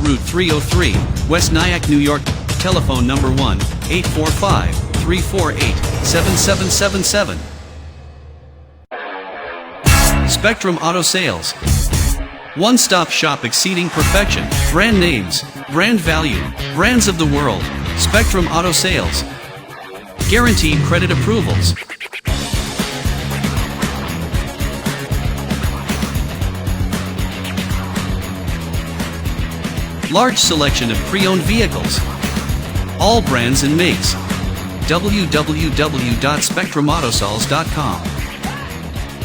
Route 303, West Nyack, New York. Telephone number 1 845 348 7777. Spectrum Auto Sales. One stop shop exceeding perfection. Brand names, brand value, brands of the world. Spectrum Auto Sales. Guaranteed credit approvals. Large selection of pre-owned vehicles. All brands and makes. www.spectrumautosols.com.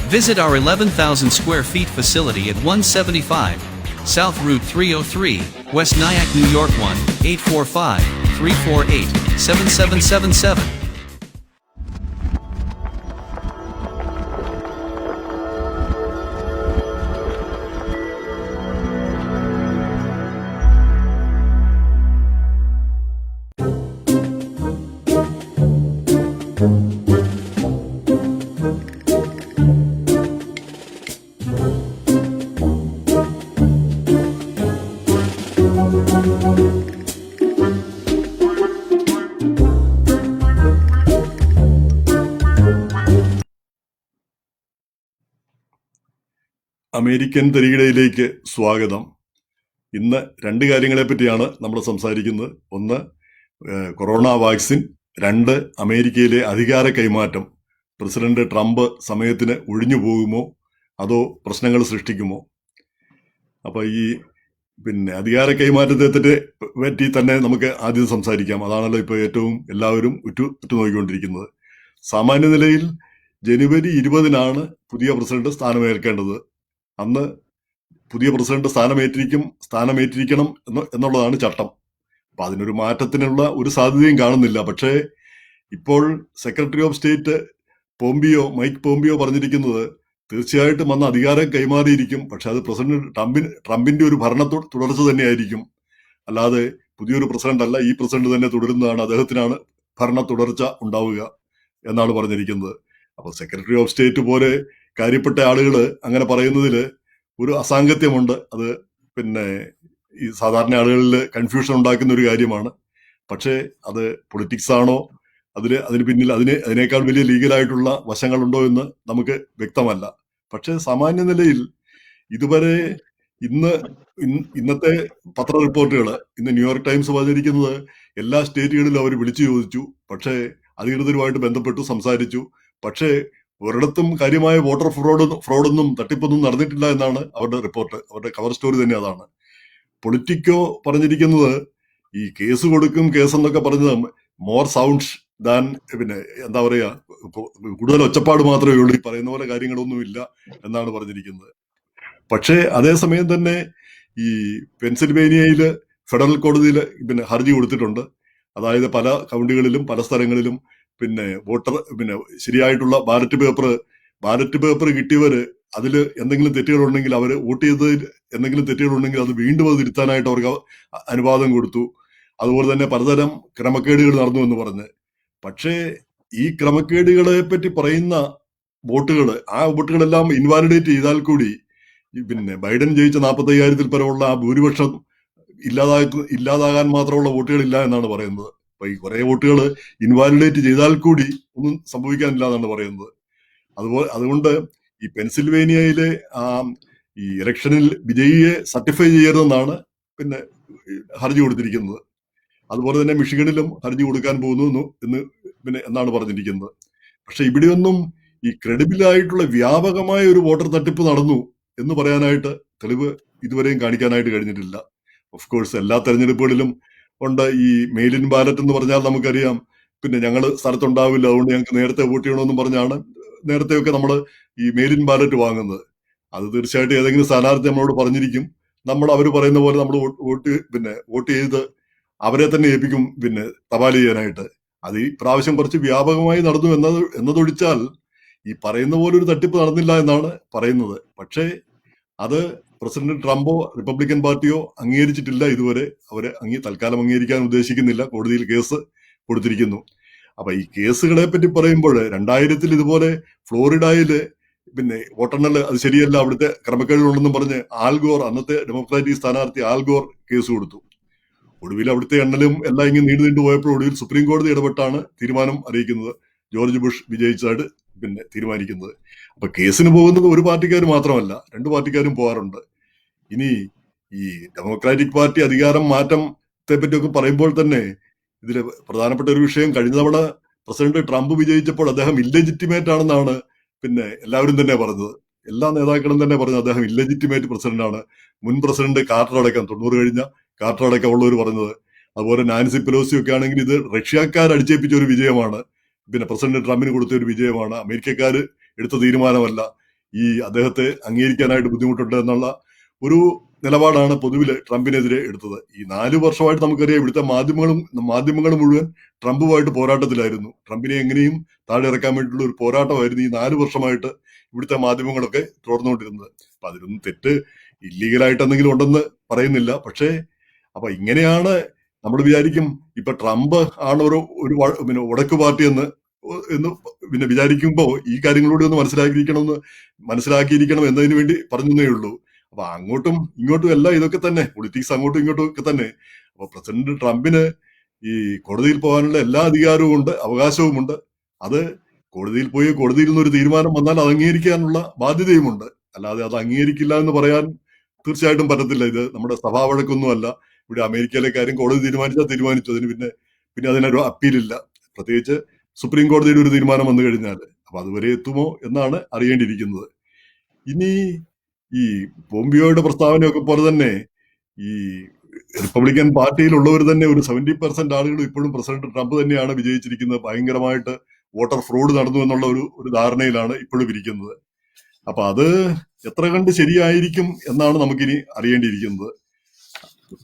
Visit our 11,000 square feet facility at 175 South Route 303, West Nyack, New York 1 845 348 7777. American തരികിടയിലേക്ക് സ്വാഗതം. ഇന്ന് രണ്ട് കാര്യങ്ങളെ പറ്റിയാണ് നമ്മൾ സംസാരിക്കുന്നത്. ഒന്ന് corona vaccine. രണ്ട് അമേരിക്കയിലെ അധികാര കൈമാറ്റം. പ്രസിഡന്റ് ട്രംപ് സമയത്തിന് ഒഴിഞ്ഞു പോകുമോ? അതോ പ്രശ്നങ്ങൾ സൃഷ്ടിക്കുമോ? അപ്പൊ ഈ പിന്നെ അധികാര കൈമാറ്റത്തെ പറ്റി തന്നെ നമുക്ക് ആദ്യം സംസാരിക്കാം. അതാണല്ലോ ഇപ്പോൾ ഏറ്റവും എല്ലാവരും ഉറ്റു ഉറ്റുനോക്കിക്കൊണ്ടിരിക്കുന്നത്. സാമാന്യ നിലയിൽ ജനുവരി ഇരുപതിനാണ് പുതിയ പ്രസിഡന്റ് സ്ഥാനമേൽക്കേണ്ടത്. അന്ന് പുതിയ പ്രസിഡന്റ് സ്ഥാനമേറ്റിരിക്കും സ്ഥാനമേറ്റിരിക്കണം എന്ന് എന്നുള്ളതാണ് ചട്ടം. അപ്പൊ അതിനൊരു മാറ്റത്തിനുള്ള ഒരു സാധ്യതയും കാണുന്നില്ല. പക്ഷേ ഇപ്പോൾ secretary of state Pompeo Mike Pompeo പറഞ്ഞിരിക്കുന്നത് തീർച്ചയായിട്ടും അന്ന് അധികാരം കൈമാറിയിരിക്കും. പക്ഷെ അത് പ്രസിഡന്റ് ട്രംപിന് ട്രംപിന്റെ ഒരു ഭരണ തുടർച്ച തന്നെയായിരിക്കും. അല്ലാതെ പുതിയൊരു പ്രസിഡന്റ് അല്ല ഈ പ്രസിഡന്റ് തന്നെ തുടരുന്നതാണ് അദ്ദേഹത്തിനാണ് ഭരണ തുടർച്ച ഉണ്ടാവുക എന്നാണ് പറഞ്ഞിരിക്കുന്നത്. അപ്പൊ സെക്രട്ടറി ഓഫ് സ്റ്റേറ്റ് പോലെ കാര്യപ്പെട്ട ആളുകൾ അങ്ങനെ പറയുന്നതിൽ ഒരു അസാംഗത്യമുണ്ട് അത് പിന്നെ ഈ സാധാരണ ആളുകളിൽ കൺഫ്യൂഷൻ ഉണ്ടാക്കുന്ന ഒരു കാര്യമാണ്. പക്ഷേ അത് പൊളിറ്റിക്സ് ആണോ? അതിന് അതിന് പിന്നിൽ അതിന് അതിനേക്കാൾ വലിയ ലീഗലായിട്ടുള്ള വശങ്ങളുണ്ടോ എന്ന് നമുക്ക് വ്യക്തമല്ല. പക്ഷേ സാമാന്യ നിലയിൽ ഇതുവരെ ഇന്ന് ഇന്നത്തെ പത്ര റിപ്പോർട്ടുകൾ ഇന്ന് ന്യൂയോർക്ക് ടൈംസ് വന്നിരിക്കുന്നത് എല്ലാ സ്റ്റേറ്റുകളിലും അവർ വിളിച്ചു ചോദിച്ചു. പക്ഷേ അധികൃതരുമായിട്ട് ബന്ധപ്പെട്ടു സംസാരിച്ചു. പക്ഷേ ഒരിടത്തും കാര്യമായ വോട്ടർ ഫ്രോഡ് ഫ്രോഡൊന്നും തട്ടിപ്പൊന്നും നടന്നിട്ടില്ല എന്നാണ് അവരുടെ റിപ്പോർട്ട്. അവരുടെ കവർ സ്റ്റോറി തന്നെ അതാണ്. പൊളിറ്റിക്കോ പറഞ്ഞിരിക്കുന്നത് ഈ കേസ് കൊടുക്കും കേസ് എന്നൊക്കെ പറഞ്ഞത് മോർ സൗണ്ട്സ് ദാൻ പിന്നെ എന്താ പറയാ കൂടുതൽ ഒച്ചപ്പാട് മാത്രമേ ഉള്ളൂ. ഈ പറയുന്ന പോലെ കാര്യങ്ങളൊന്നുമില്ല എന്നാണ് പറഞ്ഞിരിക്കുന്നത്. പക്ഷേ അതേസമയം തന്നെ ഈ പെൻസിൽവേനിയയിൽ ഫെഡറൽ കോടതിയിൽ പിന്നെ ഹർജി കൊടുത്തിട്ടുണ്ട്. അതായത് പല കൗണ്ടികളിലും പല സ്ഥലങ്ങളിലും പിന്നെ വോട്ടർ പിന്നെ ശരിയായിട്ടുള്ള ബാലറ്റ് പേപ്പർ ബാലറ്റ് പേപ്പർ കിട്ടിയവര് അതിൽ എന്തെങ്കിലും തെറ്റുകളുണ്ടെങ്കിൽ അവർ വോട്ട് ചെയ്ത് എന്തെങ്കിലും തെറ്റുകളുണ്ടെങ്കിൽ അത് വീണ്ടും അത് തിരുത്താനായിട്ട് അവർക്ക് അനുവാദം കൊടുത്തു. അതുപോലെ തന്നെ പലതരം ക്രമക്കേടുകൾ നടന്നു എന്ന് പറഞ്ഞ്. പക്ഷേ ഈ ക്രമക്കേടുകളെ പറ്റി പറയുന്ന വോട്ടുകൾ ആ വോട്ടുകളെല്ലാം ഇൻവാലിഡേറ്റ് ചെയ്താൽ കൂടി പിന്നെ ബൈഡൻ ജയിച്ച നാൽപ്പത്തി അയ്യായിരത്തിൽ പരമുള്ള ആ ഭൂരിപക്ഷം ഇല്ലാതാക്ക ഇല്ലാതാകാൻ മാത്രമുള്ള വോട്ടുകളില്ല എന്നാണ് പറയുന്നത്. അപ്പൊ ഈ കുറെ വോട്ടുകൾ ഇൻവാലിഡേറ്റ് ചെയ്താൽ കൂടി ഒന്നും സംഭവിക്കാനില്ല എന്നാണ് പറയുന്നത്. അതുപോലെ അതുകൊണ്ട് ഈ പെൻസിൽവേനിയയിലെ ഈ ഇലക്ഷനിൽ വിജയിയെ സർട്ടിഫൈ ചെയ്യരുതെന്നാണ് പിന്നെ ഹർജി കൊടുത്തിരിക്കുന്നത്. അതുപോലെ തന്നെ മിഷിഗണിലും ഹർജി കൊടുക്കാൻ പോകുന്നു എന്ന് പിന്നെ എന്നാണ് പറഞ്ഞിരിക്കുന്നത്. പക്ഷെ ഇവിടെയൊന്നും ഈ ക്രെഡിബിൾ ആയിട്ടുള്ള വ്യാപകമായ ഒരു വോട്ടർ തട്ടിപ്പ് നടന്നു എന്ന് പറയാനായിട്ട് തെളിവ് ഇതുവരെയും കാണിക്കാനായിട്ട് കഴിഞ്ഞിട്ടില്ല. ഓഫ് കോഴ്സ് എല്ലാ തെരഞ്ഞെടുപ്പുകളിലും ഉണ്ട്. ഈ മെയിലിൻ ബാലറ്റ് എന്ന് പറഞ്ഞാൽ നമുക്കറിയാം. പിന്നെ ഞങ്ങൾ സ്ഥലത്തുണ്ടാവില്ല. അതുകൊണ്ട് ഞങ്ങൾക്ക് നേരത്തെ വോട്ട് ചെയ്യണമെന്നും പറഞ്ഞാണ് നേരത്തെയൊക്കെ നമ്മൾ ഈ മെയിലിൻ ബാലറ്റ് വാങ്ങുന്നത്. അത് തീർച്ചയായിട്ടും ഏതെങ്കിലും സ്ഥാനാർത്ഥി നമ്മളോട് പറഞ്ഞിരിക്കും. നമ്മൾ അവർ പറയുന്ന പോലെ നമ്മൾ വോട്ട് പിന്നെ വോട്ട് ചെയ്ത് അവരെ തന്നെ ഏൽപ്പിക്കും പിന്നെ തപാൽ ചെയ്യാനായിട്ട്. അത് ഈ പ്രാവശ്യം കുറച്ച് വ്യാപകമായി നടന്നു എന്നത് എന്നതൊഴിച്ചാൽ ഈ പറയുന്ന പോലെ ഒരു തട്ടിപ്പ് നടന്നില്ല എന്നാണ് പറയുന്നത്. പക്ഷേ അത് പ്രസിഡന്റ് ട്രംപോ റിപ്പബ്ലിക്കൻ പാർട്ടിയോ അംഗീകരിച്ചിട്ടില്ല ഇതുവരെ. അവരെ അംഗീ തൽക്കാലം അംഗീകരിക്കാൻ ഉദ്ദേശിക്കുന്നില്ല. കോടതിയിൽ കേസ് കൊടുത്തിരിക്കുന്നു. അപ്പൊ ഈ കേസുകളെ പറ്റി പറയുമ്പോൾ രണ്ടായിരത്തിൽ ഇതുപോലെ ഫ്ലോറിഡയിൽ പിന്നെ വോട്ടെണ്ണൽ അത് ശരിയല്ല അവിടുത്തെ ക്രമക്കേടുകളുണ്ടെന്നും പറഞ്ഞ് ആൽഗോർ അന്നത്തെ ഡെമോക്രാറ്റിക് സ്ഥാനാർത്ഥി ആൽഗോർ കേസ് കൊടുത്തു. ഒടുവിൽ അവിടുത്തെ എണ്ണലും എല്ലാം ഇങ്ങനെ നീണ്ടു നീണ്ടു പോയപ്പോൾ ഒടുവിൽ സുപ്രീം കോടതി ഇടപെട്ടാണ് തീരുമാനം അറിയിക്കുന്നത്. ജോർജ് ബുഷ് വിജയിച്ചതായിട്ട് പിന്നെ തീരുമാനിക്കുന്നത്. അപ്പൊ കേസിന് പോകുന്നത് ഒരു പാർട്ടിക്കാർ മാത്രമല്ല രണ്ടു പാർട്ടിക്കാരും പോകാറുണ്ട്. ഇനി ഈ ഡെമോക്രാറ്റിക് പാർട്ടി അധികാരം മാറ്റത്തെ പറ്റിയൊക്കെ പറയുമ്പോൾ തന്നെ ഇതിൽ പ്രധാനപ്പെട്ട ഒരു വിഷയം കഴിഞ്ഞ തവണ പ്രസിഡന്റ് ട്രംപ് വിജയിച്ചപ്പോൾ അദ്ദേഹം ഇല്ലെജിറ്റിമേറ്റ് ആണെന്നാണ് പിന്നെ എല്ലാവരും തന്നെ പറഞ്ഞത്. എല്ലാ നേതാക്കളും തന്നെ പറഞ്ഞത് അദ്ദേഹം ഇല്ലെജിറ്റിമേറ്റ് പ്രസിഡന്റ് ആണ്. മുൻ പ്രസിഡന്റ് കാർട്ടർ അടക്കം തൊണ്ണൂറ് കഴിഞ്ഞ കാർട്ടർ അടക്കം ഉള്ളവർ പറഞ്ഞത്. അതുപോലെ നാൻസി പെലോസി ഒക്കെ ആണെങ്കിൽ ഇത് റഷ്യക്കാർ അടിച്ചേൽപ്പിച്ച ഒരു വിജയമാണ്. പിന്നെ പ്രസിഡന്റ് ട്രംപിന് കൊടുത്ത ഒരു വിജയമാണ്. അമേരിക്കക്കാർ എടുത്ത തീരുമാനമല്ല. ഈ അദ്ദേഹത്തെ അംഗീകരിക്കാനായിട്ട് ബുദ്ധിമുട്ടുണ്ട് എന്നുള്ള ഒരു നിലപാടാണ് പൊതുവിൽ ട്രംപിനെതിരെ എടുത്തത്. ഈ നാല് വർഷമായിട്ട് നമുക്കറിയാം ഇവിടുത്തെ മാധ്യമങ്ങളും മാധ്യമങ്ങൾ മുഴുവൻ ട്രംപുമായിട്ട് പോരാട്ടത്തിലായിരുന്നു. ട്രംപിനെ എങ്ങനെയും താഴെ ഇറക്കാൻ വേണ്ടിയിട്ടുള്ള ഒരു പോരാട്ടമായിരുന്നു ഈ നാല് വർഷമായിട്ട് ഇവിടുത്തെ മാധ്യമങ്ങളൊക്കെ തുടർന്നുകൊണ്ടിരുന്നത് അപ്പൊ അതിലൊന്നും തെറ്റ് ഇല്ലീഗലായിട്ട് എന്തെങ്കിലും ഉണ്ടെന്ന് പറയുന്നില്ല. പക്ഷേ അപ്പൊ ഇങ്ങനെയാണ് നമ്മൾ വിചാരിക്കും ഇപ്പൊ ട്രംപ് ആണ് ഒരു ഒരു പിന്നെ ഉടക്ക് പാർട്ടി എന്ന് എന്ന് പിന്നെ വിചാരിക്കുമ്പോൾ ഈ കാര്യങ്ങളൂടെ ഒന്ന് മനസ്സിലാക്കിയിരിക്കണമെന്ന് മനസ്സിലാക്കിയിരിക്കണം എന്നതിന് വേണ്ടി പറഞ്ഞതേ ഉള്ളൂ. അപ്പൊ അങ്ങോട്ടും ഇങ്ങോട്ടും എല്ലാം ഇതൊക്കെ തന്നെ പൊളിറ്റിക്സ് അങ്ങോട്ടും ഇങ്ങോട്ടും ഒക്കെ തന്നെ. അപ്പൊ പ്രസിഡന്റ് ട്രംപിന് ഈ കോടതിയിൽ പോകാനുള്ള എല്ലാ അധികാരവും ഉണ്ട് അവകാശവും ഉണ്ട്. അത് കോടതിയിൽ പോയി കോടതിയിൽ നിന്ന് ഒരു തീരുമാനം വന്നാൽ അത് അംഗീകരിക്കാനുള്ള ബാധ്യതയുമുണ്ട്. അല്ലാതെ അത് അംഗീകരിക്കില്ല എന്ന് പറയാൻ തീർച്ചയായിട്ടും പറ്റത്തില്ല. ഇത് നമ്മുടെ സഭാ വഴക്കൊന്നുമല്ല. ഇവിടെ അമേരിക്കയിലെ കാര്യം കോടതി തീരുമാനിച്ചാൽ തീരുമാനിച്ചു. അതിന് പിന്നെ പിന്നെ അതിനൊരു അപ്പീലില്ല. പ്രത്യേകിച്ച് സുപ്രീം കോടതിയുടെ ഒരു തീരുമാനം വന്നു കഴിഞ്ഞാൽ അപ്പൊ അതുവരെ എത്തുമോ എന്നാണ് അറിയേണ്ടിയിരിക്കുന്നത്. ഇനി ഈ പോംപിയോയുടെ പ്രസ്താവനയൊക്കെ പോലെ തന്നെ ഈ റിപ്പബ്ലിക്കൻ പാർട്ടിയിലുള്ളവർ തന്നെ ഒരു സെവന്റി പെർസെന്റ് ആളുകൾ ഇപ്പോഴും പ്രസിഡന്റ് ട്രംപ് തന്നെയാണ് വിജയിച്ചിരിക്കുന്നത്. ഭയങ്കരമായിട്ട് വോട്ടർ ഫ്രോഡ് നടന്നു എന്നുള്ള ഒരു ഒരു ധാരണയിലാണ് ഇപ്പോഴും ഇരിക്കുന്നത്. അപ്പൊ അത് എത്ര കണ്ട് ശരിയായിരിക്കും എന്നാണ് നമുക്കിനി അറിയേണ്ടിയിരിക്കുന്നത്.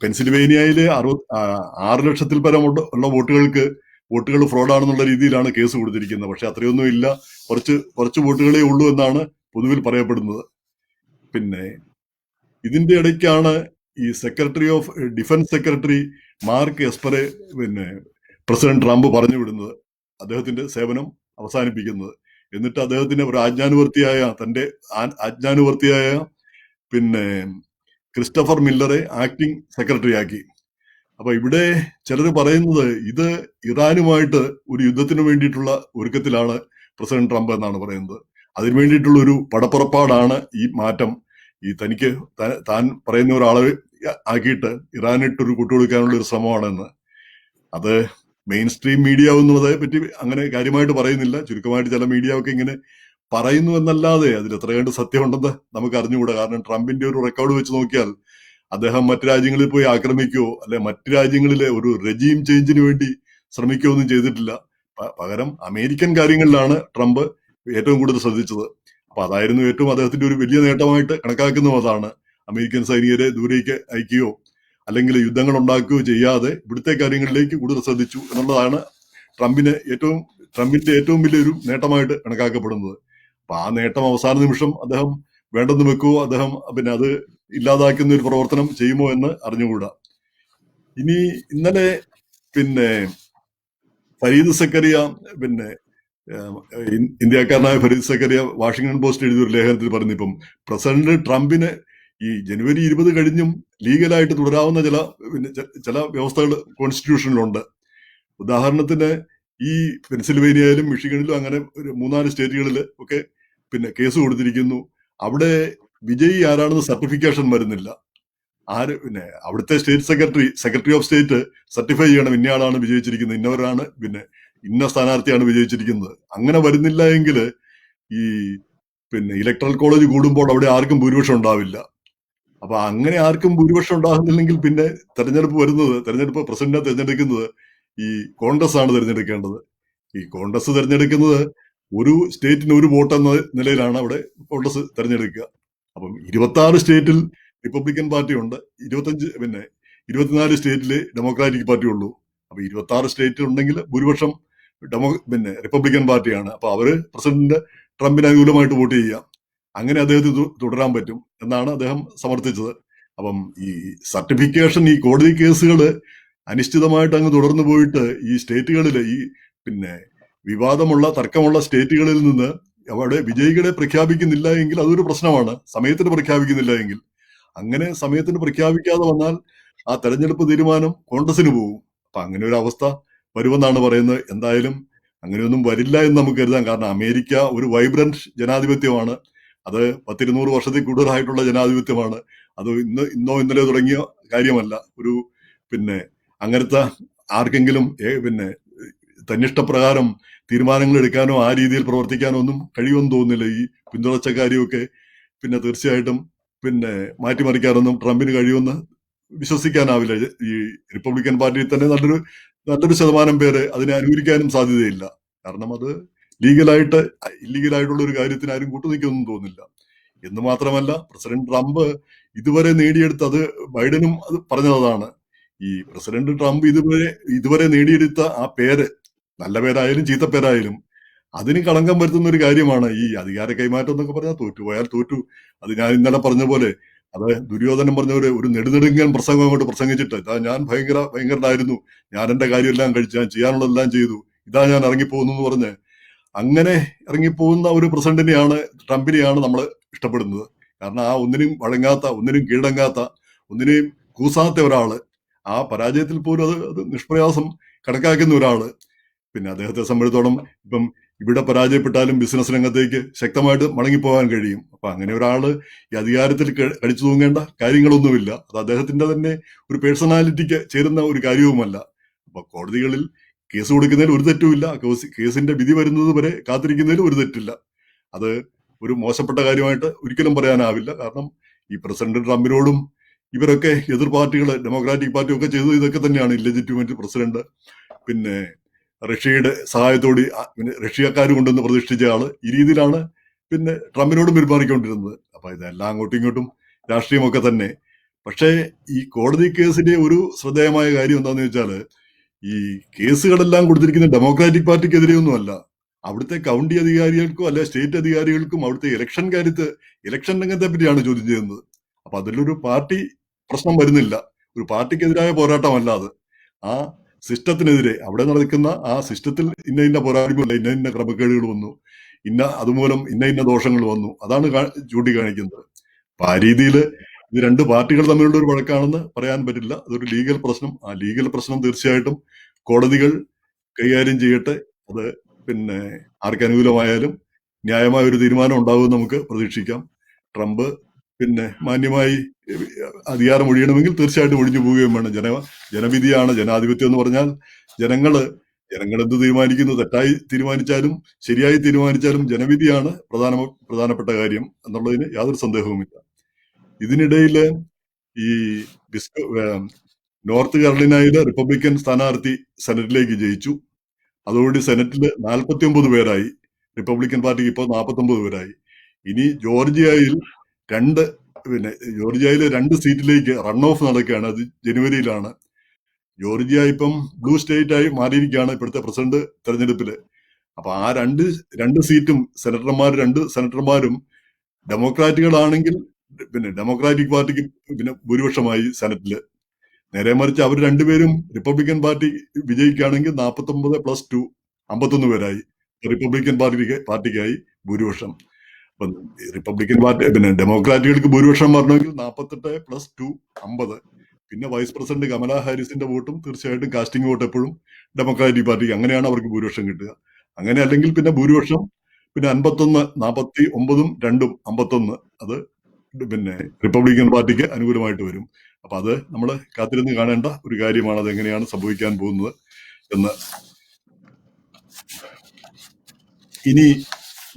പെൻസിൽവേനിയയിലെ അറുപത് ആറ് ലക്ഷത്തിൽ പരം ഉള്ള വോട്ടുകൾക്ക് വോട്ടുകൾ ഫ്രോഡാണെന്നുള്ള രീതിയിലാണ് കേസ് കൊടുത്തിരിക്കുന്നത്. പക്ഷെ അത്രയൊന്നും ഇല്ല കുറച്ച് കുറച്ച് വോട്ടുകളേ ഉള്ളൂ എന്നാണ് പൊതുവിൽ പറയപ്പെടുന്നത്. പിന്നെ ഇതിന്റെ ഇടയ്ക്കാണ് ഈ secretary of defence secretary Mark എസ്പറെ പിന്നെ പ്രസിഡന്റ് ട്രംപ് പറഞ്ഞു വിടുന്നത്. അദ്ദേഹത്തിന്റെ സേവനം അവസാനിപ്പിക്കുന്നത്. എന്നിട്ട് അദ്ദേഹത്തിന്റെ ഒരു ആജ്ഞാനുവർത്തിയായ തന്റെ ആജ്ഞാനുവർത്തിയായ പിന്നെ ക്രിസ്റ്റഫർ മില്ലറെ ആക്ടിംഗ് സെക്രട്ടറി ആക്കി. അപ്പൊ ഇവിടെ ചിലർ പറയുന്നത് ഇത് ഇറാനുമായിട്ട് ഒരു യുദ്ധത്തിന് വേണ്ടിയിട്ടുള്ള ഒരുക്കത്തിലാണ് പ്രസിഡന്റ് ട്രംപ് എന്നാണ് പറയുന്നത്. അതിനു വേണ്ടിയിട്ടുള്ള ഒരു പടപ്പുറപ്പാടാണ് ഈ മാറ്റം. ഈ തനിക്ക് താൻ- പറയുന്ന ഒരാളെ ആക്കിയിട്ട് ഇറാനിട്ട് ഒരു കൊട്ടുകൊടുക്കാനുള്ള ഒരു ശ്രമമാണെന്ന്. അത് മെയിൻ സ്ട്രീം മീഡിയ എന്നുള്ളതെ പറ്റി അങ്ങനെ കാര്യമായിട്ട് പറയുന്നില്ല. ചുരുക്കമായിട്ട് ചില മീഡിയ ഒക്കെ ഇങ്ങനെ പറയുന്നു എന്നല്ലാതെ അതിൽ എത്ര കണ്ട് സത്യമുണ്ടെന്ന് നമുക്ക് അറിഞ്ഞുകൂടാ കാരണം ട്രംപിന്റെ ഒരു റെക്കോർഡ് വെച്ച് നോക്കിയാൽ അദ്ദേഹം മറ്റു രാജ്യങ്ങളിൽ പോയി ആക്രമിക്കുകയോ അല്ലെ മറ്റു രാജ്യങ്ങളിലെ ഒരു റെജീം ചേഞ്ചിന് വേണ്ടി ശ്രമിക്കുകയോ ഒന്നും ചെയ്തിട്ടില്ല. പകരം അമേരിക്കൻ കാര്യങ്ങളിലാണ് ട്രംപ് ഏറ്റവും കൂടുതൽ ശ്രദ്ധിച്ചത്. അപ്പൊ അതായിരുന്നു ഏറ്റവും അദ്ദേഹത്തിന്റെ ഒരു വലിയ നേട്ടമായിട്ട് കണക്കാക്കുന്നതും അതാണ്. അമേരിക്കൻ സൈനികരെ ദൂരേക്ക് അയക്കുകയോ അല്ലെങ്കിൽ യുദ്ധങ്ങൾ ഉണ്ടാക്കുകയോ ചെയ്യാതെ ഇവിടുത്തെ കാര്യങ്ങളിലേക്ക് കൂടുതൽ ശ്രദ്ധിച്ചു എന്നുള്ളതാണ് ട്രംപിന് ഏറ്റവും ട്രംപിന്റെ ഏറ്റവും വലിയൊരു നേട്ടമായിട്ട് കണക്കാക്കപ്പെടുന്നത്. അപ്പൊ ആ നേട്ടം അവസാന നിമിഷം അദ്ദേഹം വേണ്ടെന്ന് വെക്കുവോ? അദ്ദേഹം പിന്നെ അത് ഇല്ലാതാക്കുന്ന ഒരു പ്രവർത്തനം ചെയ്യുമോ എന്ന് അറിഞ്ഞുകൂടാ. ഇനി ഇന്നലെ പിന്നെ ഫരീദ് സക്കറിയ പിന്നെ ഇന്ത്യക്കാരനായ ഫരീദ് സക്കറിയ വാഷിങ്ടൺ പോസ്റ്റ് എഴുതിയ ഒരു ലേഖനത്തിൽ പറഞ്ഞു ഇപ്പം പ്രസിഡന്റ് ട്രംപിന് ഈ ജനുവരി ഇരുപത് കഴിഞ്ഞും ലീഗലായിട്ട് തുടരാവുന്ന ചില പിന്നെ ചില വ്യവസ്ഥകൾ കോൺസ്റ്റിറ്റ്യൂഷനിലുണ്ട്. ഉദാഹരണത്തിന് ഈ പെൻസിൽവേനിയയിലും മിഷിഗണിലും അങ്ങനെ ഒരു മൂന്നാൽ സ്റ്റേറ്റുകളിൽ ഒക്കെ പിന്നെ കേസ് കൊടുത്തിരിക്കുന്നു. അവിടെ വിജയി ആരാണെന്ന് സർട്ടിഫിക്കേഷൻ വരുന്നില്ല. ആര്? പിന്നെ അവിടുത്തെ state secretary secretary of state certify ചെയ്യണം. ഇന്നയാളാണ് വിജയിച്ചിരിക്കുന്നത് ഇന്നവരാണ്. പിന്നെ ഇന്ന സ്ഥാനാർത്ഥിയാണ് വിജയിച്ചിരിക്കുന്നത്. അങ്ങനെ വരുന്നില്ല എങ്കിൽ ഈ പിന്നെ ഇലക്ട്രൽ കോളേജ് കൂടുമ്പോൾ അവിടെ ആർക്കും ഭൂരിപക്ഷം ഉണ്ടാവില്ല. അപ്പൊ അങ്ങനെ ആർക്കും ഭൂരിപക്ഷം ഉണ്ടാകുന്നില്ലെങ്കിൽ പിന്നെ തെരഞ്ഞെടുപ്പ് വരുന്നത് തെരഞ്ഞെടുപ്പ് പ്രസിഡന്റിനെ തെരഞ്ഞെടുക്കുന്നത് ഈ കോൺഗ്രസ് ആണ് തിരഞ്ഞെടുക്കേണ്ടത്. ഈ കോൺഗ്രസ് തിരഞ്ഞെടുക്കുന്നത് ഒരു സ്റ്റേറ്റിന് ഒരു വോട്ട് എന്ന നിലയിലാണ് അവിടെ കോൺഗ്രസ് തിരഞ്ഞെടുക്കുക. അപ്പം ഇരുപത്തി സ്റ്റേറ്റിൽ റിപ്പബ്ലിക്കൻ പാർട്ടി ഉണ്ട് ഇരുപത്തഞ്ച് പിന്നെ ഇരുപത്തിനാല് സ്റ്റേറ്റിൽ ഡെമോക്രാറ്റിക് പാർട്ടി ഉള്ളൂ അപ്പൊ ഇരുപത്തി ആറ് സ്റ്റേറ്റ് ഉണ്ടെങ്കിൽ ഭൂരിപക്ഷം ഡെമോ പിന്നെ റിപ്പബ്ലിക്കൻ പാർട്ടിയാണ്. അപ്പൊ അവർ പ്രസിഡന്റ് ട്രംപിന് അനുകൂലമായിട്ട് വോട്ട് ചെയ്യാം അങ്ങനെ അദ്ദേഹത്തിന് തുടരാൻ പറ്റും എന്നാണ് അദ്ദേഹം സമർത്ഥിച്ചത്. അപ്പം ഈ സർട്ടിഫിക്കേഷൻ ഈ കോടതി കേസുകൾ അനിശ്ചിതമായിട്ട് അങ്ങ് തുടർന്നു പോയിട്ട് ഈ സ്റ്റേറ്റുകളിൽ ഈ പിന്നെ വിവാദമുള്ള തർക്കമുള്ള സ്റ്റേറ്റുകളിൽ നിന്ന് അവിടെ വിജയികളെ പ്രഖ്യാപിക്കുന്നില്ല എങ്കിൽ അതൊരു പ്രശ്നമാണ്. സമയത്തിന് പ്രഖ്യാപിക്കുന്നില്ല എങ്കിൽ. അങ്ങനെ സമയത്തിന് പ്രഖ്യാപിക്കാതെ വന്നാൽ ആ തെരഞ്ഞെടുപ്പ് തീരുമാനം കോൺഗ്രസിന് പോകും അപ്പൊ അങ്ങനെ ഒരു അവസ്ഥ വരുമെന്നാണ് പറയുന്നത്. എന്തായാലും അങ്ങനെയൊന്നും വരില്ല എന്ന് നമുക്ക് കരുതാം. കാരണം അമേരിക്ക ഒരു വൈബ്രന്റ് ജനാധിപത്യമാണ്. അത് പത്തിരുന്നൂറ് വർഷത്തിൽ കൂടുതലായിട്ടുള്ള ജനാധിപത്യമാണ്. അത് ഇന്ന് ഇന്നോ ഇന്നലെ തുടങ്ങിയ കാര്യമല്ല. ഒരു പിന്നെ അങ്ങനത്തെ ആർക്കെങ്കിലും പിന്നെ തന്നിഷ്ടപ്രകാരം തീരുമാനങ്ങൾ എടുക്കാനോ ആ രീതിയിൽ പ്രവർത്തിക്കാനോ ഒന്നും കഴിയുമെന്ന് തോന്നുന്നില്ല ഈ പിന്തുണച്ചക്കാരെയൊക്കെ. പിന്നെ തീർച്ചയായിട്ടും പിന്നെ മാറ്റിമറിക്കാനൊന്നും ട്രംപിന് കഴിയുമെന്ന് വിശ്വസിക്കാനാവില്ല. ഈ റിപ്പബ്ലിക്കൻ പാർട്ടിയിൽ തന്നെ നല്ലൊരു നല്ലൊരു ശതമാനം പേര് അതിനെ അനുകരിക്കാനും സാധ്യതയില്ല. കാരണം അത് ലീഗലായിട്ട് ഇല്ലീഗലായിട്ടുള്ള ഒരു കാര്യത്തിന് ആരും കൂട്ടുനിൽക്കുമെന്നും തോന്നുന്നില്ല. എന്ന് മാത്രമല്ല പ്രസിഡന്റ് ട്രംപ് ഇതുവരെ നേടിയെടുത്ത അത് ബൈഡനും അത് പറഞ്ഞതാണ് ഈ പ്രസിഡന്റ് ട്രംപ് ഇതുവരെ ഇതുവരെ നേടിയെടുത്ത ആ പേര് നല്ല പേരായാലും ചീത്ത പേരായാലും അതിന് കളങ്കം വരുത്തുന്ന ഒരു കാര്യമാണ് ഈ അധികാര കൈമാറ്റം എന്നൊക്കെ പറഞ്ഞാൽ തോറ്റുപോയാൽ തോറ്റു. അത് ഞാൻ ഇന്നലെ പറഞ്ഞ പോലെ അത് ദുര്യോധനം പറഞ്ഞ പോലെ ഒരു നെടുനെടുങ്ങൻ പ്രസംഗം അങ്ങോട്ട് പ്രസംഗിച്ചിട്ട് ഇതാ ഞാൻ ഭയങ്കര ഭയങ്കരനായിരുന്നു. ഞാൻ എന്റെ കാര്യമെല്ലാം കഴിച്ചു ഞാൻ ചെയ്യാനുള്ളതെല്ലാം ചെയ്തു. ഇതാ ഞാൻ ഇറങ്ങിപ്പോകുന്നു എന്ന് പറഞ്ഞ് അങ്ങനെ ഇറങ്ങിപ്പോകുന്ന ഒരു പ്രസിഡന്റിനെയാണ് ട്രംപിനെയാണ് നമ്മൾ ഇഷ്ടപ്പെടുന്നത്. കാരണം ആ ഒന്നിനും വഴങ്ങാത്ത ഒന്നിനും കീഴടങ്ങാത്ത ഒന്നിനെയും കൂസാത്ത ഒരാൾ ആ പരാജയത്തിൽ പോലും അത് അത് നിഷ്പ്രയാസം കണക്കാക്കുന്ന ഒരാൾ പിന്നെ അദ്ദേഹത്തെ സംബന്ധിച്ചിടത്തോളം ഇപ്പം ഇവിടെ പരാജയപ്പെട്ടാലും ബിസിനസ് രംഗത്തേക്ക് ശക്തമായിട്ട് മടങ്ങിപ്പോകാൻ കഴിയും. അപ്പൊ അങ്ങനെ ഒരാൾ ഈ അധികാരത്തിൽ കടിച്ചു തൂങ്ങേണ്ട കാര്യങ്ങളൊന്നുമില്ല. അത് അദ്ദേഹത്തിന്റെ തന്നെ ഒരു പേഴ്സണാലിറ്റിക്ക് ചേരുന്ന ഒരു കാര്യവുമല്ല. അപ്പൊ കോടതികളിൽ കേസ് കൊടുക്കുന്നതിൽ ഒരു തെറ്റുമില്ല. കേസിന്റെ വിധി വരുന്നത് വരെ കാത്തിരിക്കുന്നതിൽ ഒരു തെറ്റില്ല. അത് ഒരു മോശപ്പെട്ട കാര്യമായിട്ട് ഒരിക്കലും പറയാനാവില്ല. കാരണം ഈ പ്രസിഡന്റ് ട്രംപിനോടും ഇവരൊക്കെ എതിർ പാർട്ടികൾ ഡെമോക്രാറ്റിക് പാർട്ടി ഒക്കെ ചെയ്തത് ഇതൊക്കെ തന്നെയാണ് ഇല്ലെജിറ്റിമേറ്റ് പ്രസിഡന്റ്. പിന്നെ റഷ്യയുടെ സഹായത്തോടെ റഷ്യക്കാർ കൊണ്ടുവന്ന് പ്രതിഷ്ഠിച്ച ആൾ ഈ രീതിയിലാണ് പിന്നെ ട്രംപിനോടും പെരുമാറിക്കൊണ്ടിരുന്നത്. അപ്പൊ ഇതെല്ലാം അങ്ങോട്ടും ഇങ്ങോട്ടും രാഷ്ട്രീയമൊക്കെ തന്നെ. പക്ഷേ ഈ കോടതി കേസിന്റെ ഒരു ശ്രദ്ധേയമായ കാര്യം എന്താണെന്ന് വെച്ചാൽ ഈ കേസുകളെല്ലാം കൊടുത്തിരിക്കുന്ന ഡെമോക്രാറ്റിക് പാർട്ടിക്കെതിരെയൊന്നുമല്ല. അവിടുത്തെ കൗണ്ടി അധികാരികൾക്കും അല്ലെ സ്റ്റേറ്റ് അധികാരികൾക്കും അവിടുത്തെ ഇലക്ഷൻ കാര്യത്ത് ഇലക്ഷൻ രംഗത്തെ പറ്റിയാണ് ചോദ്യം ചെയ്യുന്നത്. അപ്പൊ അതിലൊരു പാർട്ടി പ്രശ്നം വരുന്നില്ല. ഒരു പാർട്ടിക്കെതിരായ പോരാട്ടമല്ല അത്. ആ സിസ്റ്റത്തിനെതിരെ അവിടെ നടക്കുന്ന ആ സിസ്റ്റത്തിൽ ഇന്ന ഇന്ന പോരായ്മയില്ല ഇന്ന ഇന്ന ക്രമക്കേടുകൾ വന്നു ഇന്ന അതുമൂലം ഇന്ന ഇന്ന ദോഷങ്ങൾ വന്നു. അതാണ് ചൂണ്ടിക്കാണിക്കുന്നത്. അപ്പൊ ആ രീതിയിൽ ഇത് രണ്ട് പാർട്ടികൾ തമ്മിലുള്ള ഒരു വഴക്കാണെന്ന് പറയാൻ പറ്റില്ല. അതൊരു ലീഗൽ പ്രശ്നം. ആ ലീഗൽ പ്രശ്നം തീർച്ചയായിട്ടും കോടതികൾ കൈകാര്യം ചെയ്യട്ടെ. അത് പിന്നെ ആർക്കനുകൂലമായാലും ന്യായമായ ഒരു തീരുമാനം ഉണ്ടാകുമെന്ന് നമുക്ക് പ്രതീക്ഷിക്കാം. ട്രംപ് പിന്നെ മാന്യമായി അധികാരം ഒഴിയണമെങ്കിൽ തീർച്ചയായിട്ടും ഒഴിഞ്ഞു പോവുകയും വേണം. ജന ജനവിധിയാണ് ജനാധിപത്യം എന്ന് പറഞ്ഞാൽ ജനങ്ങൾ ജനങ്ങൾ എന്ത് തീരുമാനിക്കുന്നു തെറ്റായി തീരുമാനിച്ചാലും ശരിയായി തീരുമാനിച്ചാലും ജനവിധിയാണ് പ്രധാന പ്രധാനപ്പെട്ട കാര്യം എന്നുള്ളതിന് യാതൊരു സന്ദേഹവുമില്ല. ഇതിനിടയിൽ ഈ ഡിസ്കോ നോർത്ത് കരോളിനയിലെ റിപ്പബ്ലിക്കൻ സ്ഥാനാർത്ഥി സെനറ്റിലേക്ക് ജയിച്ചു. അതോടുകൂടി സെനറ്റിൽ നാൽപ്പത്തി ഒമ്പത് പേരായി. റിപ്പബ്ലിക്കൻ പാർട്ടിക്ക് ഇപ്പോൾ നാൽപ്പത്തി ഒമ്പത് പേരായി. ഇനി ജോർജിയയിൽ രണ്ട് പിന്നെ ജോർജിയയിൽ രണ്ട് സീറ്റിലേക്ക് റൺ ഓഫ് നടക്കുകയാണ്. അത് ജനുവരിയിലാണ്. ജോർജിയ ഇപ്പം ബ്ലൂ സ്റ്റേറ്റ് ആയി മാറിയിരിക്കുകയാണ് ഇപ്പോഴത്തെ പ്രസിഡന്റ് തെരഞ്ഞെടുപ്പിൽ അപ്പൊ ആ രണ്ട് രണ്ട് സീറ്റും സെനറ്റർമാർ രണ്ട് സെനറ്റർമാരും ഡെമോക്രാറ്റുകളാണെങ്കിൽ പിന്നെ ഡെമോക്രാറ്റിക് പാർട്ടിക്ക് പിന്നെ ഭൂരിപക്ഷമായി സെനറ്റിൽ നേരെ മറിച്ച് അവർ രണ്ടുപേരും റിപ്പബ്ലിക്കൻ പാർട്ടി വിജയിക്കുകയാണെങ്കിൽ നാൽപ്പത്തി ഒമ്പത് പ്ലസ് ടു അമ്പത്തൊന്ന് പേരായി. റിപ്പബ്ലിക്കൻ പാർട്ടിക്ക് പാർട്ടിക്കായി ഭൂരിപക്ഷം. റിപ്പബ്ലിക്കൻ പാർട്ടി പിന്നെ ഡെമോക്രാറ്റുകൾക്ക് ഭൂരിപക്ഷം വരണമെങ്കിൽ നാൽപ്പത്തെട്ട് പ്ലസ് ടു അമ്പത്. പിന്നെ വൈസ് പ്രസിഡന്റ് കമലാ ഹാരിസിന്റെ വോട്ടും തീർച്ചയായിട്ടും കാസ്റ്റിംഗ് വോട്ട് എപ്പോഴും ഡെമോക്രാറ്റിക് പാർട്ടിക്ക് അങ്ങനെയാണ് അവർക്ക് ഭൂരിപക്ഷം കിട്ടുക. അങ്ങനെ അല്ലെങ്കിൽ പിന്നെ ഭൂരിപക്ഷം പിന്നെ അൻപത്തൊന്ന് നാൽപ്പത്തി ഒമ്പതും രണ്ടും അമ്പത്തൊന്ന് അത് പിന്നെ റിപ്പബ്ലിക്കൻ പാർട്ടിക്ക് അനുകൂലമായിട്ട് വരും. അപ്പൊ അത് നമ്മൾ കാത്തിരുന്ന് കാണേണ്ട ഒരു കാര്യമാണ് അത് എങ്ങനെയാണ് സംഭവിക്കാൻ പോകുന്നത് എന്ന്. ഇനി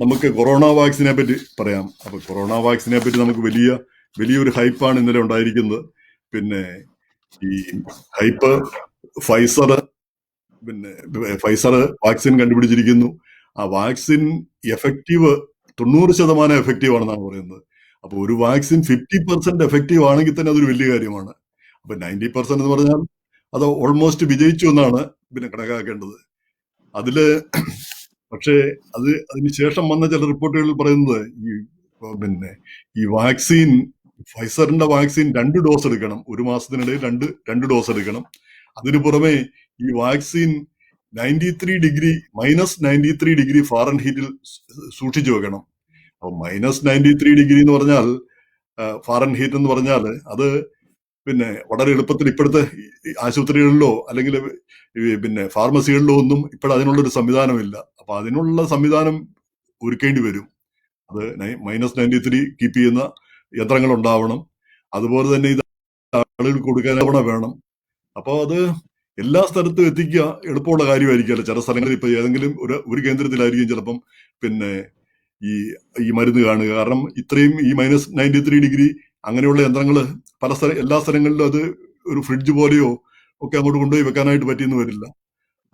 നമുക്ക് കൊറോണ വാക്സിനെ പറ്റി പറയാം. അപ്പൊ കൊറോണ വാക്സിനെ പറ്റി നമുക്ക് വലിയ വലിയൊരു ഹൈപ്പാണ് ഇന്നലെ ഉണ്ടായിരിക്കുന്നത്. പിന്നെ ഈ ഹൈപ്പ് ഫൈസർ പിന്നെ ഫൈസർ വാക്സിൻ കണ്ടുപിടിച്ചിരിക്കുന്നു. ആ വാക്സിൻ എഫക്റ്റീവ് തൊണ്ണൂറ് ശതമാനം എഫക്റ്റീവ് ആണെന്നാണ് പറയുന്നത്. അപ്പൊ ഒരു വാക്സിൻ ഫിഫ്റ്റി പെർസെന്റ് എഫക്റ്റീവ് ആണെങ്കിൽ തന്നെ അതൊരു വലിയ കാര്യമാണ്. അപ്പൊ നയന്റി പെർസെന്റ് എന്ന് പറഞ്ഞാൽ അത് ഓൾമോസ്റ്റ് വിജയിച്ചു എന്നാണ് പിന്നെ കണക്കാക്കേണ്ടത്. അതിൽ പക്ഷേ അത് അതിന് ശേഷം വന്ന ചില റിപ്പോർട്ടുകളിൽ പറയുന്നത് ഈ പിന്നെ ഈ വാക്സിൻ ഫൈസറിന്റെ വാക്സിൻ രണ്ട് ഡോസ് എടുക്കണം. ഒരു മാസത്തിനിടയിൽ രണ്ട് രണ്ട് ഡോസ് എടുക്കണം. അതിനു പുറമെ ഈ vaccine ninety three degree minus ninety three degree ഫാറൻ ഹീറ്റിൽ സൂക്ഷിച്ചു വെക്കണം. അപ്പൊ മൈനസ് നയന്റി ത്രീ ഡിഗ്രി എന്ന് പറഞ്ഞാൽ ഫാറൻ ഹീറ്റ് എന്ന് പറഞ്ഞാൽ അത് പിന്നെ വളരെ എളുപ്പത്തിൽ ഇപ്പോഴത്തെ ആശുപത്രികളിലോ അല്ലെങ്കിൽ പിന്നെ ഫാർമസികളിലോ ഒന്നും ഇപ്പോഴതിനുള്ളൊരു സംവിധാനമില്ല. അപ്പൊ അതിനുള്ള സംവിധാനം ഒരുക്കേണ്ടി വരും. അത് മൈനസ് നയന്റി ത്രീ കീപ്പ് ചെയ്യുന്ന യന്ത്രങ്ങൾ ഉണ്ടാവണം. അതുപോലെ തന്നെ ഇത് ആളുകൾ കൊടുക്കാൻ തവണ വേണം. അപ്പോൾ അത് എല്ലാ സ്ഥലത്തും എത്തിക്കുക എളുപ്പമുള്ള കാര്യമായിരിക്കുമല്ലോ. ചില സ്ഥലങ്ങളിൽ ഇപ്പൊ ഏതെങ്കിലും ഒരു ഒരു കേന്ദ്രത്തിലായിരിക്കും ചിലപ്പം പിന്നെ ഈ ഈ മരുന്ന് കാണുക. കാരണം ഇത്രയും ഈ മൈനസ് നയന്റി ത്രീ ഡിഗ്രി അങ്ങനെയുള്ള യന്ത്രങ്ങൾ പല സ്ഥല എല്ലാ സ്ഥലങ്ങളിലും അത് ഒരു ഫ്രിഡ്ജ് പോലെയോ ഒക്കെ അങ്ങോട്ട് കൊണ്ടുപോയി വെക്കാനായിട്ട് പറ്റിയെന്ന് വരില്ല.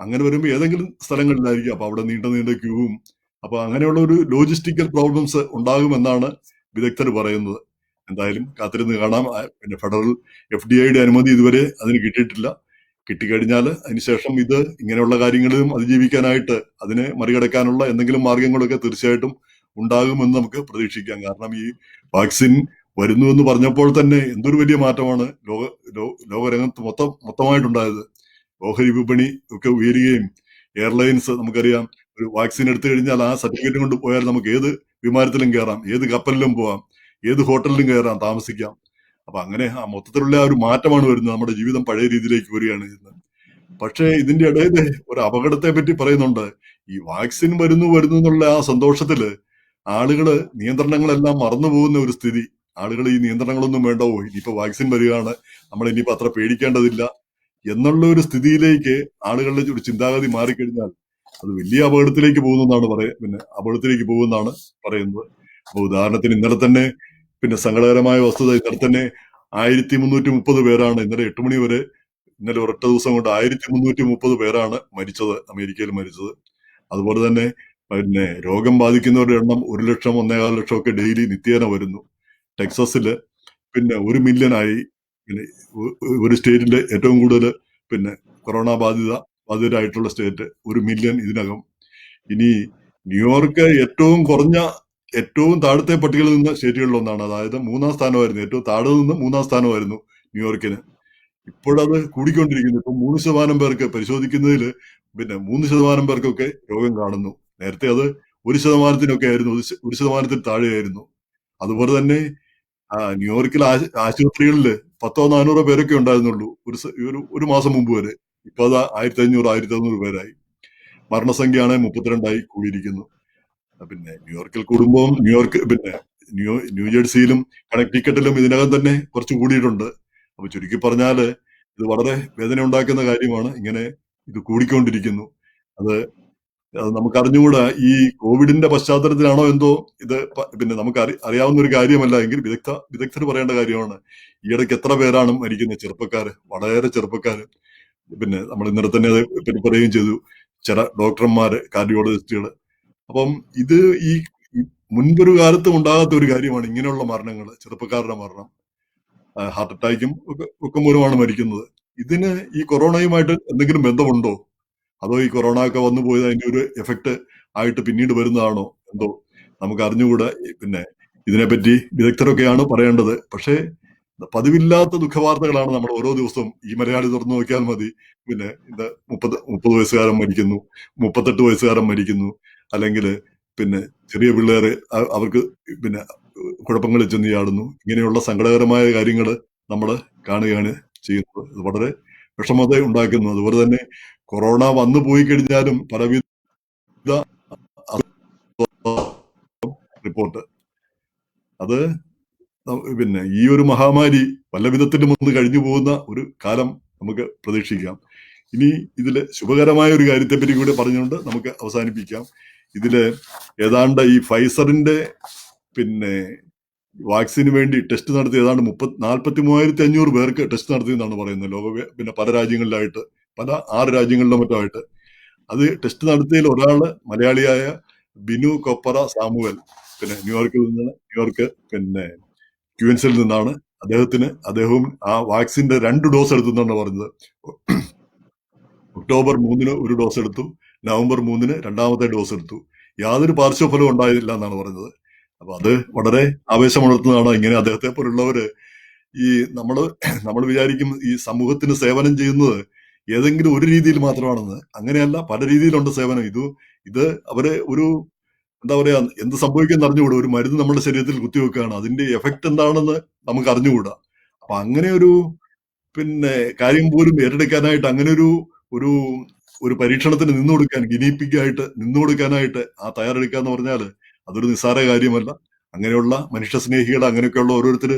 അങ്ങനെ വരുമ്പോൾ ഏതെങ്കിലും സ്ഥലങ്ങളിലായിരിക്കും. അപ്പൊ അവിടെ നീണ്ട നീണ്ട ക്യൂവും അപ്പൊ അങ്ങനെയുള്ള ഒരു ലോജിസ്റ്റിക്കൽ പ്രോബ്ലംസ് ഉണ്ടാകുമെന്നാണ് വിദഗ്ധർ പറയുന്നത്. എന്തായാലും കാത്തിരുന്ന് കാണാം. പിന്നെ ഫെഡറൽ എഫ് ഡി ഐയുടെ അനുമതി ഇതുവരെ അതിന് കിട്ടിയിട്ടില്ല. കിട്ടിക്കഴിഞ്ഞാൽ അതിനുശേഷം ഇത് ഇങ്ങനെയുള്ള കാര്യങ്ങളിലും അതിജീവിക്കാനായിട്ട് അതിനെ മറികടക്കാനുള്ള എന്തെങ്കിലും മാർഗങ്ങളൊക്കെ തീർച്ചയായിട്ടും ഉണ്ടാകുമെന്ന് നമുക്ക് പ്രതീക്ഷിക്കാം. കാരണം ഈ വാക്സിൻ വരുന്നു എന്ന് പറഞ്ഞപ്പോൾ തന്നെ എന്തൊരു വലിയ മാറ്റമാണ് ലോക ലോകരംഗത്ത് മൊത്തം മൊത്തമായിട്ടുണ്ടായത്. ഓഹരി വിപണി ഒക്കെ ഉയരുകയും എയർലൈൻസ് നമുക്കറിയാം ഒരു വാക്സിൻ എടുത്തു കഴിഞ്ഞാൽ ആ സർട്ടിഫിക്കറ്റ് കൊണ്ട് പോയാൽ നമുക്ക് ഏത് വിമാനത്തിലും കയറാം ഏത് കപ്പലിലും പോവാം ഏത് ഹോട്ടലിലും കയറാം താമസിക്കാം. അപ്പൊ അങ്ങനെ ആ മൊത്തത്തിലുള്ള ആ ഒരു മാറ്റമാണ് വരുന്നത്. നമ്മുടെ ജീവിതം പഴയ രീതിയിലേക്ക് വരികയാണ് ഇന്ന് പക്ഷേ ഇതിന്റെ ഇടയിൽ ഒരു അപകടത്തെ പറ്റി പറയുന്നുണ്ട്. ഈ വാക്സിൻ വരുന്നു വരുന്നു എന്നുള്ള ആ സന്തോഷത്തിൽ ആളുകൾ നിയന്ത്രണങ്ങളെല്ലാം മറന്നു പോകുന്ന ഒരു സ്ഥിതി. ആളുകൾ ഈ നിയന്ത്രണങ്ങളൊന്നും വേണ്ടോ ഇനിയിപ്പോ വാക്സിൻ വരികയാണ്. നമ്മൾ ഇനിയിപ്പോ അത്ര പേടിക്കേണ്ടതില്ല. എന്നുള്ള ഒരു സ്ഥിതിയിലേക്ക് ആളുകളുടെ ഒരു ചിന്താഗതി മാറിക്കഴിഞ്ഞാൽ അത് വലിയ അപകടത്തിലേക്ക് പോകുന്നതാണ് പറയ പിന്നെ അപകടത്തിലേക്ക് പോകുന്നതാണ് പറയുന്നത്. അപ്പൊ ഉദാഹരണത്തിന് ഇന്നലെ തന്നെ പിന്നെ സങ്കടകരമായ വസ്തുത ഇന്നലെ തന്നെ ആയിരത്തി മുന്നൂറ്റി മുപ്പത് പേരാണ് ഇന്നലെ എട്ട് മണി വരെ ഇന്നലെ ഒരൊറ്റ ദിവസം കൊണ്ട് ആയിരത്തി മുന്നൂറ്റി മുപ്പത് പേരാണ് മരിച്ചത് അമേരിക്കയിൽ മരിച്ചത്. അതുപോലെ തന്നെ പിന്നെ രോഗം ബാധിക്കുന്നവരുടെ എണ്ണം ഒരു ലക്ഷം ഒന്നേകാൽ ലക്ഷം ഒക്കെ ഡെയിലി നിത്യേന വരുന്നു. ടെക്സസിൽ പിന്നെ ഒരു മില്യൺ ആയി പിന്നെ ഒരു സ്റ്റേറ്റിന്റെ ഏറ്റവും കൂടുതൽ പിന്നെ കൊറോണ ബാധിത ബാധിതരായിട്ടുള്ള സ്റ്റേറ്റ് ഒരു മില്യൺ ഇതിനകം. ഇനി ന്യൂയോർക്ക് ഏറ്റവും കുറഞ്ഞ ഏറ്റവും താഴത്തെ പട്ടികയിൽ നിന്ന് സ്റ്റേറ്റുകളിൽ ഒന്നാണ്. അതായത് മൂന്നാം സ്ഥാനമായിരുന്നു. ഏറ്റവും താഴെ നിന്ന് മൂന്നാം സ്ഥാനമായിരുന്നു ന്യൂയോർക്കിന്. ഇപ്പോഴത് കൂടിക്കൊണ്ടിരിക്കുന്നു. ഇപ്പൊ മൂന്ന് ശതമാനം പേർക്ക് പരിശോധിക്കുന്നതിൽ പിന്നെ മൂന്ന് ശതമാനം പേർക്കൊക്കെ രോഗം കാണുന്നു. നേരത്തെ അത് ഒരു ശതമാനത്തിനൊക്കെ ആയിരുന്നു. ഒരു ശതമാനത്തിന് താഴെയായിരുന്നു. അതുപോലെ തന്നെ ആ, ന്യൂയോർക്കിൽ ആശുപത്രികളിൽ പത്തോ നാനൂറോ പേരൊക്കെ ഉണ്ടായിരുന്നുള്ളൂ. ഒരു ഒരു മാസം മുമ്പ് വരെ. ഇപ്പൊ അത് ആയിരത്തി അഞ്ഞൂറ് ആയിരത്തി അഞ്ഞൂറ് പേരായി. മരണസംഖ്യയാണ് മുപ്പത്തിരണ്ടായി കൂടിയിരിക്കുന്നു. പിന്നെ ന്യൂയോർക്കിൽ കൂടുമ്പോൾ ന്യൂയോർക്ക് പിന്നെ ന്യൂ ന്യൂജേഴ്സിയിലും കണക്ടിക്കറ്റിലും ഇതിനകം തന്നെ കുറച്ച് കൂടിയിട്ടുണ്ട്. അപ്പൊ ചുരുക്കി പറഞ്ഞാൽ ഇത് വളരെ വേദന ഉണ്ടാക്കുന്ന കാര്യമാണ്. ഇങ്ങനെ ഇത് കൂടിക്കൊണ്ടിരിക്കുന്നു. അത് അത് നമുക്ക് അറിഞ്ഞുകൂടാ ഈ കോവിഡിന്റെ പശ്ചാത്തലത്തിലാണോ എന്തോ ഇത് പിന്നെ നമുക്ക് അറി അറിയാവുന്ന ഒരു കാര്യമല്ല എങ്കിൽ വിദഗ്ധ വിദഗ്ധർ പറയേണ്ട കാര്യമാണ്. ഈ ഇടയ്ക്ക് എത്ര പേരാണ് മരിക്കുന്നത്? ചെറുപ്പക്കാര് വളരെ ചെറുപ്പക്കാര്. പിന്നെ നമ്മൾ ഇന്നലെ തന്നെ അത് പിന്നെ പറയുകയും ചെയ്തു. ചില ഡോക്ടർമാര് കാർഡിയോളജിസ്റ്റുകൾ അപ്പം ഇത് ഈ മുൻപൊരു കാലത്തും ഉണ്ടാകാത്ത ഒരു കാര്യമാണ് ഇങ്ങനെയുള്ള മരണങ്ങൾ ചെറുപ്പക്കാരുടെ മരണം. ഹാർട്ട് അറ്റാക്കും ഒക്കെ ഒക്കെ മൂലമാണ് മരിക്കുന്നത്. ഇതിന് ഈ കൊറോണയുമായിട്ട് എന്തെങ്കിലും ബന്ധമുണ്ടോ? അതോ ഈ കൊറോണ ഒക്കെ വന്നു പോയത് അതിന്റെ ഒരു എഫക്റ്റ് ആയിട്ട് പിന്നീട് വരുന്നതാണോ? എന്തോ നമുക്ക് അറിഞ്ഞുകൂടാ. പിന്നെ ഇതിനെപ്പറ്റി വിദഗ്ധരൊക്കെയാണ് പറയേണ്ടത്. പക്ഷേ പതിവില്ലാത്ത ദുഃഖവാർത്തകളാണ് നമ്മൾ ഓരോ ദിവസവും ഈ മലയാളി തുറന്നു നോക്കിയാൽ മതി. പിന്നെ ഇത് മുപ്പത് മുപ്പത് വയസ്സുകാരൻ മരിക്കുന്നു മുപ്പത്തെട്ട് വയസ്സുകാരൻ മരിക്കുന്നു. അല്ലെങ്കിൽ പിന്നെ ചെറിയ പിള്ളേർ അവർക്ക് പിന്നെ കുഴപ്പങ്ങളിൽ ചെന്ന് ചാടുന്നു. ഇങ്ങനെയുള്ള സങ്കടകരമായ കാര്യങ്ങൾ നമ്മൾ കാണുകയാണ് ചെയ്യുന്നത്. വളരെ വിഷമത ഉണ്ടാക്കുന്നു. അതുപോലെ തന്നെ കൊറോണ വന്നു പോയി കഴിഞ്ഞാലും പലവിധ റിപ്പോർട്ട്. അത് പിന്നെ ഈ ഒരു മഹാമാരി പല വിധത്തിലും ഒന്ന് കഴിഞ്ഞു പോകുന്ന ഒരു കാലം നമുക്ക് പ്രതീക്ഷിക്കാം. ഇനി ഇതിൽ ശുഭകരമായ ഒരു കാര്യത്തെപ്പറ്റി കൂടി പറഞ്ഞുകൊണ്ട് നമുക്ക് അവസാനിപ്പിക്കാം. ഇതിൽ ഏതാണ്ട് ഈ ഫൈസറിന്റെ പിന്നെ വാക്സിന് വേണ്ടി ടെസ്റ്റ് നടത്തി ഏതാണ്ട് മുപ്പത് നാൽപ്പത്തി മൂവായിരത്തി അഞ്ഞൂറ് പേർക്ക് ടെസ്റ്റ് നടത്തിയെന്നാണ് പറയുന്നത് ലോക പിന്നെ പല രാജ്യങ്ങളിലായിട്ട് പല ആറ് രാജ്യങ്ങളിലും മറ്റുമായിട്ട്. അത് ടെസ്റ്റ് നടത്തിയതിൽ ഒരാൾ മലയാളിയായ ബിനു കൊപ്പറ സാമുവൽ. പിന്നെ ന്യൂയോർക്കിൽ നിന്ന് ന്യൂയോർക്ക് പിന്നെ ക്യൂൻസിൽ നിന്നാണ് അദ്ദേഹത്തിന് അദ്ദേഹവും ആ വാക്സിന്റെ രണ്ട് ഡോസ് എടുത്തു എടുത്തെന്നാണ് പറഞ്ഞത്. ഒക്ടോബർ മൂന്നിന് ഒരു ഡോസ് എടുത്തു നവംബർ മൂന്നിന് രണ്ടാമത്തെ ഡോസ് എടുത്തു. യാതൊരു പാർശ്വഫലവും ഉണ്ടായില്ല എന്നാണ് പറഞ്ഞത്. അപ്പൊ അത് വളരെ ആവേശമുണർത്തുന്നതാണ് ഇങ്ങനെ അദ്ദേഹത്തെ പോലുള്ളവര്. ഈ നമ്മൾ നമ്മൾ വിചാരിക്കും ഈ സമൂഹത്തിന് സേവനം ചെയ്യുന്നത് ഏതെങ്കിലും ഒരു രീതിയിൽ മാത്രമാണെന്ന്. അങ്ങനെയല്ല പല രീതിയിലുണ്ട് സേവനം. ഇത് ഇത് അവർ ഒരു എന്താ പറയാ എന്ത് സംഭവിക്കുന്ന അറിഞ്ഞുകൂടാ. ഒരു മരുന്ന് നമ്മുടെ ശരീരത്തിൽ കുത്തിവെക്കുകയാണ്. അതിന്റെ എഫക്ട് എന്താണെന്ന് നമുക്ക് അറിഞ്ഞുകൂടാ. അപ്പൊ അങ്ങനെ ഒരു പിന്നെ കാര്യം പോലും ഏറ്റെടുക്കാനായിട്ട് അങ്ങനെ ഒരു ഒരു ഒരു പരീക്ഷണത്തിന് നിന്നു കൊടുക്കാൻ ഗിനിപ്പിക്കായിട്ട് നിന്നു കൊടുക്കാനായിട്ട് ആ തയ്യാറെടുക്കുക എന്ന് പറഞ്ഞാൽ അതൊരു നിസ്സാര കാര്യമല്ല. അങ്ങനെയുള്ള മനുഷ്യ സ്നേഹികൾ അങ്ങനെയൊക്കെയുള്ള ഓരോരുത്തർ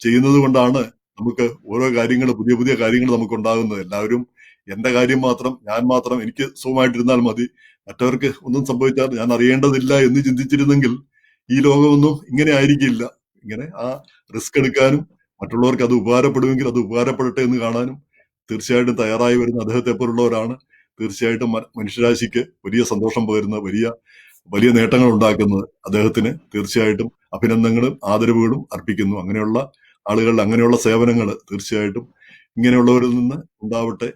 ചെയ്യുന്നത് കൊണ്ടാണ് നമുക്ക് ഓരോ കാര്യങ്ങൾ പുതിയ പുതിയ കാര്യങ്ങൾ നമുക്ക് ഉണ്ടാകുന്നത് എല്ലാവരും എന്റെ കാര്യം മാത്രം ഞാൻ മാത്രം എനിക്ക് സുഖമായിട്ടിരുന്നാൽ മതി. മറ്റവർക്ക് ഒന്നും സംഭവിച്ചാൽ ഞാൻ അറിയേണ്ടതില്ല എന്ന് ചിന്തിച്ചിരുന്നെങ്കിൽ ഈ ലോകമൊന്നും ഇങ്ങനെ ആയിരിക്കില്ല. ഇങ്ങനെ ആ റിസ്ക് എടുക്കാനും മറ്റുള്ളവർക്ക് അത് ഉപകാരപ്പെടുമെങ്കിൽ അത് ഉപകാരപ്പെടട്ടെ എന്ന് കാണാനും തീർച്ചയായിട്ടും തയ്യാറായി വരുന്ന അദ്ദേഹത്തെ പോലുള്ളവരാണ്. തീർച്ചയായിട്ടും മനുഷ്യരാശിക്ക് വലിയ സന്തോഷം പകരുന്ന വലിയ വലിയ നേട്ടങ്ങൾ ഉണ്ടാക്കുന്നത് അദ്ദേഹത്തിന് തീർച്ചയായിട്ടും അഭിനന്ദനങ്ങളും ആദരവുകളും അർപ്പിക്കുന്നു. അങ്ങനെയുള്ള ആളുകളുടെ അങ്ങനെയുള്ള സേവനങ്ങൾ തീർച്ചയായിട്ടും ഇങ്ങനെയുള്ളവരിൽ നിന്ന് ഉണ്ടാവട്ടെ.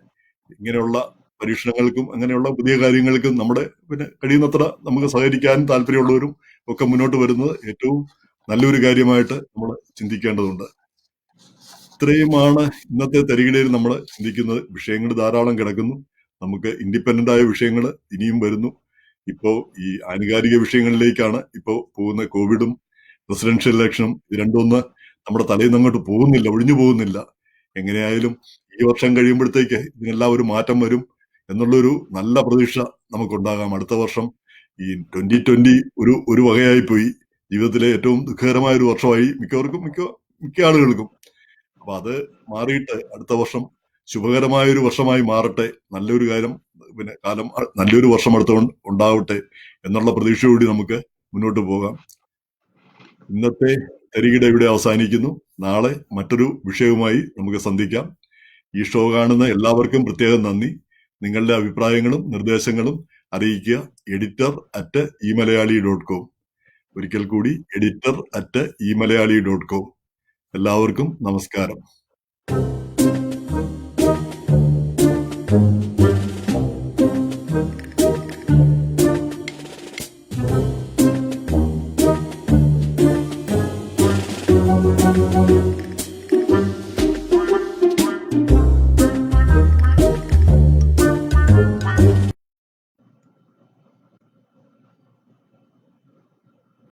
ഇങ്ങനെയുള്ള പരീക്ഷണങ്ങൾക്കും അങ്ങനെയുള്ള പുതിയ കാര്യങ്ങൾക്കും നമ്മുടെ പിന്നെ കഴിയുന്നത്ര നമുക്ക് സഹകരിക്കാൻ താല്പര്യമുള്ളവരും ഒക്കെ മുന്നോട്ട് വരുന്നത് ഏറ്റവും നല്ലൊരു കാര്യമായിട്ട് നമ്മൾ ചിന്തിക്കേണ്ടതുണ്ട്. ഇത്രയുമാണ് ഇന്നത്തെ തരികിടയിൽ നമ്മൾ ചിന്തിക്കുന്നത്. വിഷയങ്ങൾ ധാരാളം കിടക്കുന്നു. നമുക്ക് ഇൻഡിപെൻഡന്റ് ആയ വിഷയങ്ങൾ ഇനിയും വരുന്നു. ഇപ്പോൾ ഈ ആനുകാലിക വിഷയങ്ങളിലേക്കാണ് ഇപ്പോൾ പോകുന്ന കോവിഡും പ്രസിഡൻഷ്യൽ ഇലക്ഷനും ഇത് രണ്ടൊന്ന് നമ്മുടെ തലയിൽ നിന്ന് അങ്ങോട്ട് പോകുന്നില്ല ഒഴിഞ്ഞു പോകുന്നില്ല. എങ്ങനെയായാലും ഈ വർഷം കഴിയുമ്പോഴത്തേക്ക് ഇതിനെല്ലാം ഒരു മാറ്റം വരും എന്നുള്ളൊരു നല്ല പ്രതീക്ഷ നമുക്കുണ്ടാകാം. അടുത്ത വർഷം ഈ ട്വന്റി ട്വന്റി ഒരു ഒരു വകയായി പോയി ജീവിതത്തിലെ ഏറ്റവും ദുഃഖകരമായ ഒരു വർഷമായി മിക്കവർക്കും മിക്ക മിക്ക ആളുകൾക്കും. അപ്പൊ അത് മാറിയിട്ട് അടുത്ത വർഷം ശുഭകരമായ ഒരു വർഷമായി മാറട്ടെ. നല്ലൊരു കാര്യം പിന്നെ കാലം നല്ലൊരു വർഷം അടുത്ത ഉണ്ടാവട്ടെ എന്നുള്ള പ്രതീക്ഷയോടെ നമുക്ക് മുന്നോട്ട് പോകാം. ഇന്നത്തെ തരികിട ഇവിടെ അവസാനിക്കുന്നു. നാളെ മറ്റൊരു വിഷയവുമായി നമുക്ക് സന്ധിക്കാം. ഈ ഷോ കാണുന്ന എല്ലാവർക്കും പ്രത്യേകം നന്ദി. നിങ്ങളുടെ അഭിപ്രായങ്ങളും നിർദ്ദേശങ്ങളും അറിയിക്കുക. Editor at e Malayali dot com ഒരിക്കൽ കൂടി editor at e Malayali dot com എല്ലാവർക്കും നമസ്കാരം.